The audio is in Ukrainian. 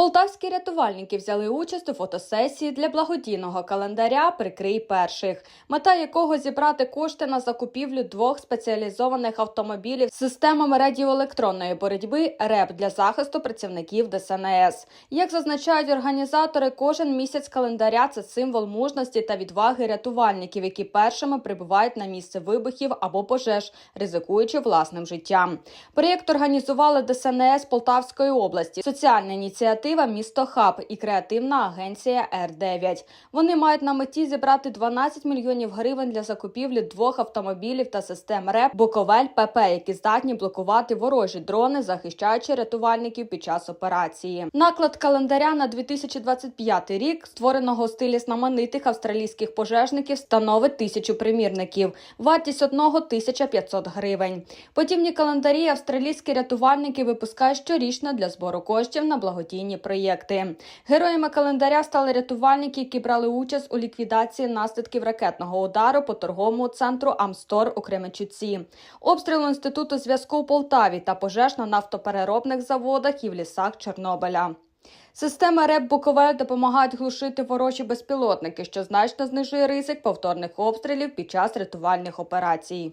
Полтавські рятувальники взяли участь у фотосесії для благодійного календаря Прикрий перших, мета якого зібрати кошти на закупівлю двох спеціалізованих автомобілів з системами радіоелектронної боротьби РЕП для захисту працівників ДСНС. Як зазначають організатори, кожен місяць календаря це символ мужності та відваги рятувальників, які першими прибувають на місце вибухів або пожеж, ризикуючи власним життям. Проєкт організували ДСНС Полтавської області, соціальна ініціатива Місто Хаб і креативна агенція Р9. Вони мають на меті зібрати 12 мільйонів гривень для закупівлі двох автомобілів та систем РЕП Буковель ПП, які здатні блокувати ворожі дрони, захищаючи рятувальників під час операції. Наклад календаря на 2025 рік, створеного у стилі знаменитих австралійських пожежників, становить тисячу примірників. Вартість одного 1500 гривень. Подібні календарі австралійські рятувальники випускають щорічно для збору коштів на благодійні проєкти. Героями календаря стали рятувальники, які брали участь у ліквідації наслідків ракетного удару по торговому центру Амстор у Кременчуці, обстрілу інституту зв'язку у Полтаві та пожеж на нафтопереробних заводах і в лісах Чорнобиля. Системи РЕП Буковель допомагають глушити ворожі безпілотники, що значно знижує ризик повторних обстрілів під час рятувальних операцій.